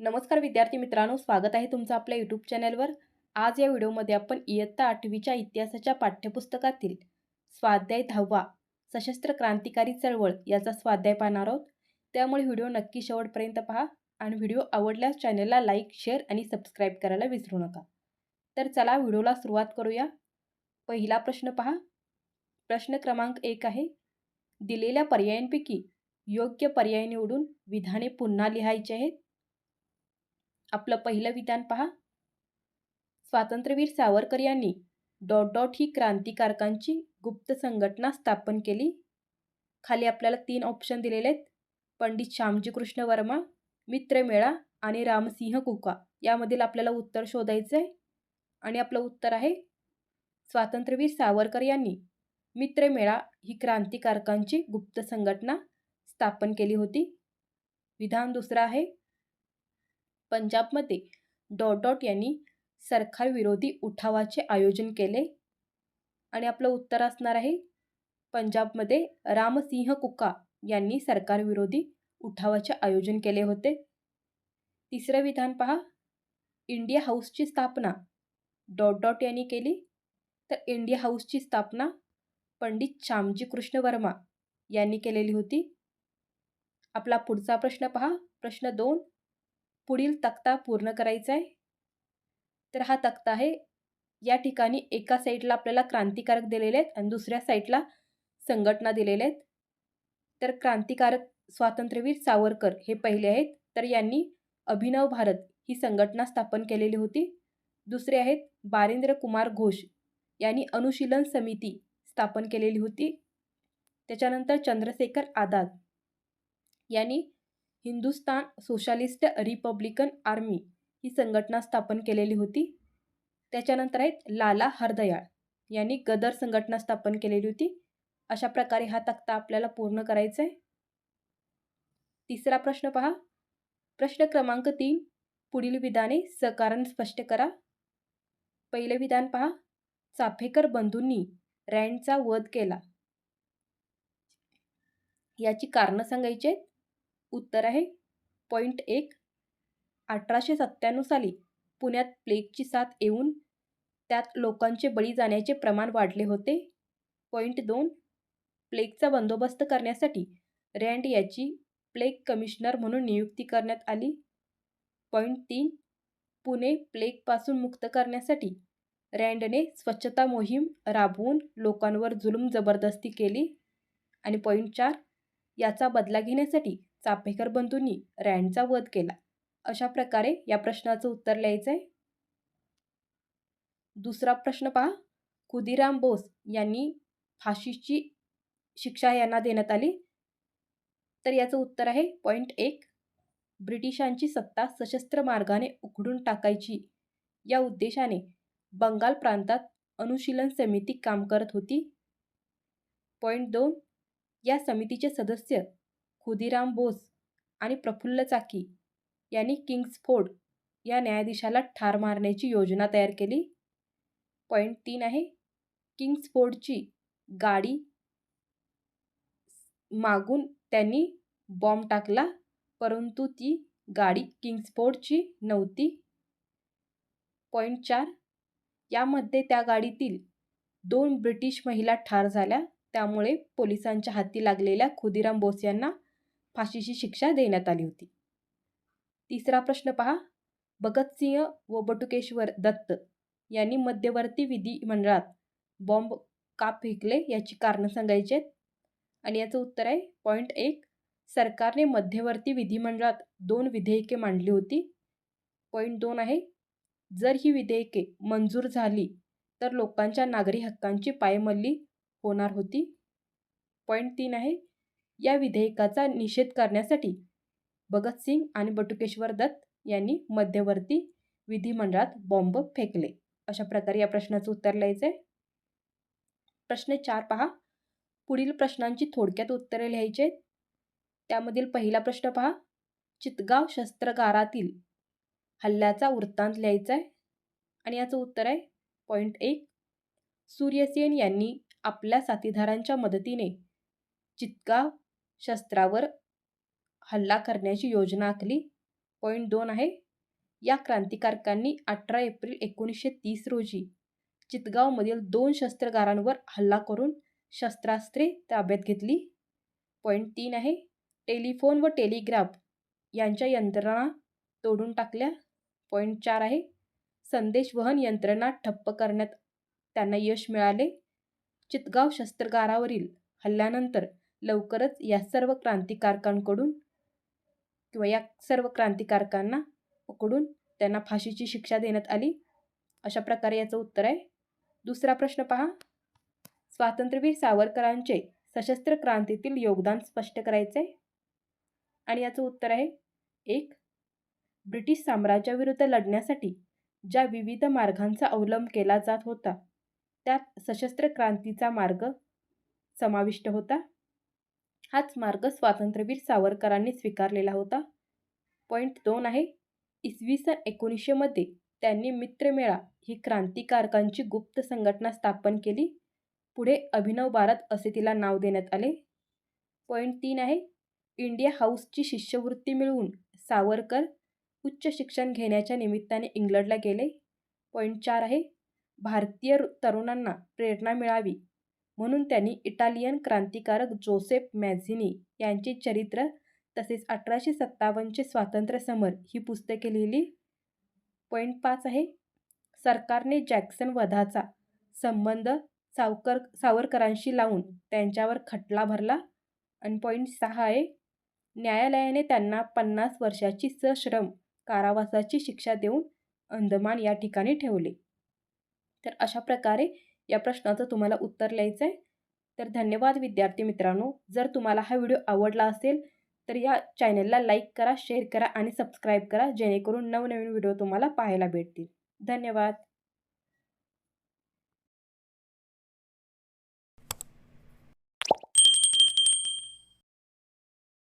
नमस्कार विद्यार्थी मित्रांनो स्वागत आहे तुमचं आपल्या यूट्यूब चॅनलवर आज या व्हिडिओमध्ये आपण इयत्ता आठवीच्या इतिहासाच्या पाठ्यपुस्तकातील स्वाध्याय दहावा सशस्त्र क्रांतिकारी चळवळ याचा स्वाध्याय पाहणार आहोत. त्यामुळे व्हिडिओ नक्की शेवटपर्यंत पहा आणि व्हिडिओ आवडल्यास चॅनलला लाईक शेअर आणि सबस्क्राईब करायला विसरू नका. तर चला व्हिडिओला सुरुवात करूया. पहिला प्रश्न पहा. प्रश्न क्रमांक एक आहे. दिलेल्या पर्यायांपैकी योग्य पर्याय निवडून विधाने पुन्हा लिहायची आहेत. आपलं पहिलं विधान पहा. स्वातंत्र्यवीर सावरकर यांनी डॉट डॉट ही क्रांतिकारकांची गुप्त संघटना स्थापन केली. खाली आपल्याला तीन ऑप्शन दिलेले आहेत. पंडित श्यामजी कृष्ण वर्मा मित्रमेळा आणि रामसिंह कुका. यामधील आपल्याला उत्तर शोधायचं आहे. आणि आपलं उत्तर आहे स्वातंत्र्यवीर सावरकर यांनी मित्रमेळा ही क्रांतिकारकांची गुप्त संघटना स्थापन केली होती. विधान दुसरं आहे पंजाबमध्ये डॉट डॉट यांनी सरकारविरोधी उठावाचे आयोजन केले. आणि आपलं उत्तर असणार आहे पंजाबमध्ये रामसिंह कुका यांनी सरकारविरोधी उठावाचे आयोजन केले होते. तिसरं विधान पहा इंडिया हाऊसची स्थापना डॉट डॉट यांनी केली. तर इंडिया हाऊसची स्थापना पंडित श्यामजी कृष्ण वर्मा यांनी केलेली होती. आपला पुढचा प्रश्न पहा प्रश्न दोन पुढील तक्ता पूर्ण करायचा आहे. तर हा तक्ता आहे. या ठिकाणी एका साईडला आपल्याला क्रांतिकारक दिलेले आहेत आणि दुसऱ्या साईडला संघटना दिलेल्या आहेत. तर क्रांतिकारक स्वातंत्र्यवीर सावरकर हे पहिले आहेत. तर यांनी अभिनव भारत ही संघटना स्थापन केलेली होती. दुसरे आहेत बारेंद्र कुमार घोष. यांनी अनुशीलन समिती स्थापन केलेली होती. त्याच्यानंतर चंद्रशेखर आझाद. यांनी हिंदुस्तान सोशालिस्ट रिपब्लिकन आर्मी ही संघटना स्थापन केलेली होती. त्याच्यानंतर आहेत लाला हरदयाळ यांनी गदर संघटना स्थापन केलेली होती. अशा प्रकारे हा तक्ता आपल्याला पूर्ण करायचा आहे. तिसरा प्रश्न पहा. प्रश्न क्रमांक तीन पुढील विधाने सकारण स्पष्ट करा. पहिले विधान पहा. चाफेकर बंधूंनी रँडचा वध केला. याची कारणं सांगायची आहेत. उत्तर आहे. पॉईंट एक. अठराशे सत्त्याण्णव साली पुण्यात प्लेगची साथ येऊन त्यात लोकांचे बळी जाण्याचे प्रमाण वाढले होते. पॉईंट दोन. प्लेगचा बंदोबस्त करण्यासाठी रँड याची प्लेग कमिशनर म्हणून नियुक्ती करण्यात आली. पॉईंट तीन. पुणे प्लेगपासून मुक्त करण्यासाठी रँडने स्वच्छता मोहीम राबवून लोकांवर जुलूम जबरदस्ती केली. आणि पॉईंट चार. याचा बदला घेण्यासाठी चापेकर बंधूंनी रँडचा वध केला. अशा प्रकारे या प्रश्नाचं उत्तर लिहायचं आहे दुसरा प्रश्न पहा. खुदिराम बोस यांनी फाशीची शिक्षा यांना देण्यात आली. तर याचं उत्तर आहे पॉईंट एक. ब्रिटिशांची सत्ता सशस्त्र मार्गाने उघडून टाकायची. या उद्देशाने बंगाल प्रांतात अनुशीलन समिती काम करत होती. पॉईंट दोन. या समितीचे सदस्य खुदिराम बोस आणि प्रफुल्ल चाकी यांनी किंग्सफोर्ड या न्यायाधीशाला ठार मारण्याची योजना तयार केली. पॉईंट तीन आहे. किंग्सफोर्डची गाडी मागून त्यांनी बॉम्ब टाकला परंतु ती गाडी किंग्सफोर्डची नव्हती. पॉईंट चार यामध्ये त्या गाडीतील दोन ब्रिटिश महिला ठार झाल्या त्यामुळे पोलिसांच्या हाती लागलेल्या खुदिराम बोस यांना फाशीची शिक्षा देण्यात आली होती. तिसरा प्रश्न पहा. भगतसिंह व बटुकेश्वर दत्त यांनी मध्यवर्ती विधिमंडळात बॉम्ब का फेकले याची कारणं सांगायची आहेत? आणि याचं उत्तर आहे पॉईंट एक. सरकारने मध्यवर्ती विधिमंडळात दोन विधेयके मांडली होती. पॉईंट दोन आहे जर ही विधेयके मंजूर झाली तर लोकांच्या नागरी हक्कांची पायमल्ली होणार होती. पॉईंट तीन आहे या विधेयकाचा निषेध करण्यासाठी भगतसिंग आणि बटुकेश्वर दत्त यांनी मध्यवर्ती विधिमंडळात बॉम्ब फेकले. अशा प्रकारे या प्रश्नाचं उत्तर लिहायचं आहे प्रश्न चार पहा. पुढील प्रश्नांची थोडक्यात उत्तरे लिहायचे आहेत. त्यामधील पहिला प्रश्न पहा. चितगाव शस्त्रगारातील हल्ल्याचा वृत्तांत लिहायचा आहे आणि याचं उत्तर आहे. पॉईंट एक. सूर्यसेन यांनी आपल्या साथीदारांच्या मदतीने चितगाव शस्त्रावर हल्ला करण्याची योजना आखली. पॉईंट दोन आहे. या क्रांतिकारकांनी अठरा एप्रिल एकोणीसशे तीस रोजी चितगावमधील दोन शस्त्रगारांवर हल्ला करून शस्त्रास्त्रे ताब्यात घेतली. पॉईंट तीन आहे. टेलिफोन व टेलिग्राफ यांच्या यंत्रणा तोडून टाकल्या. पॉईंट चार आहे. संदेशवहन यंत्रणा ठप्प करण्यात त्यांना यश मिळाले. चितगाव शस्त्रगारावरील हल्ल्यानंतर लवकरच या सर्व क्रांतिकारकांकडून किंवा या सर्व क्रांतिकारकांना पकडून त्यांना फाशीची शिक्षा देण्यात आली. अशा प्रकारे याचं उत्तर आहे. दुसरा प्रश्न पहा. स्वातंत्र्यवीर सावरकरांचे सशस्त्र क्रांतीतील योगदान स्पष्ट करायचे आहे आणि याचं उत्तर आहे. एक ब्रिटिश साम्राज्याविरुद्ध लढण्यासाठी ज्या विविध मार्गांचा अवलंब केला जात होता त्यात सशस्त्र क्रांतीचा मार्ग समाविष्ट होता. हाच मार्ग स्वातंत्र्यवीर सावरकरांनी स्वीकारलेला होता. पॉईंट दोन आहे इसवी सन एकोणीसशेमध्ये त्यांनी मित्रमेळा ही क्रांतिकारकांची गुप्त संघटना स्थापन केली. पुढे अभिनव भारत असे तिला नाव देण्यात आले. पॉईंट तीन आहे इंडिया हाऊसची शिष्यवृत्ती मिळवून सावरकर उच्च शिक्षण घेण्याच्या निमित्ताने इंग्लंडला गेले. पॉईंट चार आहे भारतीय तरुणांना प्रेरणा मिळावी म्हणून त्यांनी इटालियन क्रांतिकारक जोसेफ मॅझिनी यांचे चरित्र तसेच अठराशे सत्तावन्नचे स्वातंत्र्य समर ही पुस्तके लिहिली. पॉईंट पाच आहे. सरकारने जॅक्सन वधाचा संबंध सावकर सावरकरांशी लावून त्यांच्यावर खटला भरला. आणि पॉईंट सहा आहे. न्यायालयाने त्यांना पन्नास वर्षाची सश्रम कारावासाची शिक्षा देऊन अंदमान या ठिकाणी ठेवले. तर अशा प्रकारे या प्रश्नाचं तुम्हाला उत्तर लिहायचं आहे. तर धन्यवाद विद्यार्थी मित्रांनो. जर तुम्हाला हा व्हिडिओ आवडला असेल तर या चॅनलला लाईक करा शेअर करा आणि सबस्क्राईब करा जेणेकरून नवनवीन व्हिडिओ तुम्हाला पाहायला भेटतील. धन्यवाद.